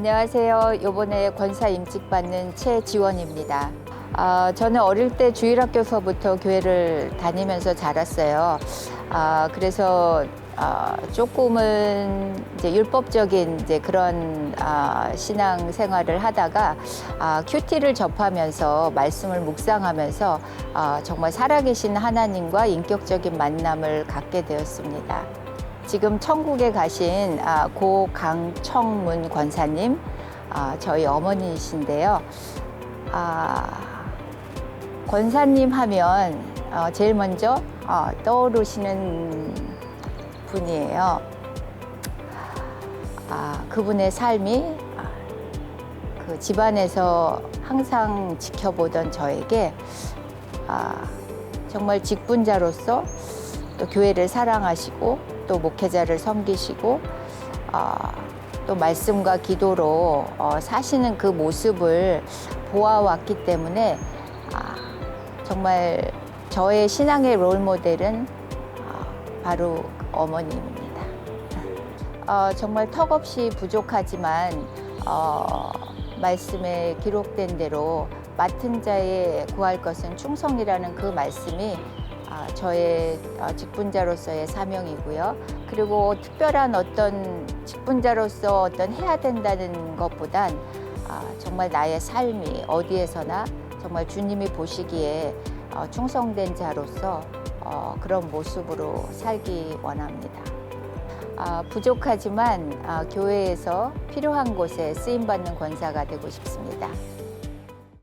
안녕하세요. 이번에 권사 임직 받는 최지원입니다. 아, 저는 어릴 때 주일학교서부터 교회를 다니면서 자랐어요. 아, 그래서 아, 조금은 이제 율법적인 이제 그런 아, 신앙 생활을 하다가 아, 큐티를 접하면서 말씀을 묵상하면서 아, 정말 살아계신 하나님과 인격적인 만남을 갖게 되었습니다. 지금 천국에 가신 아, 고 강청문 권사님, 아, 저희 어머니이신데요. 아, 권사님 하면 어, 제일 먼저 어, 떠오르시는 분이에요. 아, 그분의 삶이 아, 그 집안에서 항상 지켜보던 저에게 아, 정말 직분자로서 또 교회를 사랑하시고 또 목회자를 섬기시고 아, 또 말씀과 기도로 어, 사시는 그 모습을 보아왔기 때문에 아, 정말 저의 신앙의 롤 모델은 아, 바로 어머님입니다. 어, 정말 턱없이 부족하지만 어, 말씀에 기록된 대로 맡은 자에 구할 것은 충성이라는 그 말씀이 아, 저의 어, 직분자로서의 사명이고요. 그리고 특별한 어떤 직분자로서 어떤 해야 된다는 것보단 아, 정말 나의 삶이 어디에서나 정말 주님이 보시기에 어, 충성된 자로서 어, 그런 모습으로 살기 원합니다. 아, 부족하지만 아, 교회에서 필요한 곳에 쓰임 받는 권사가 되고 싶습니다.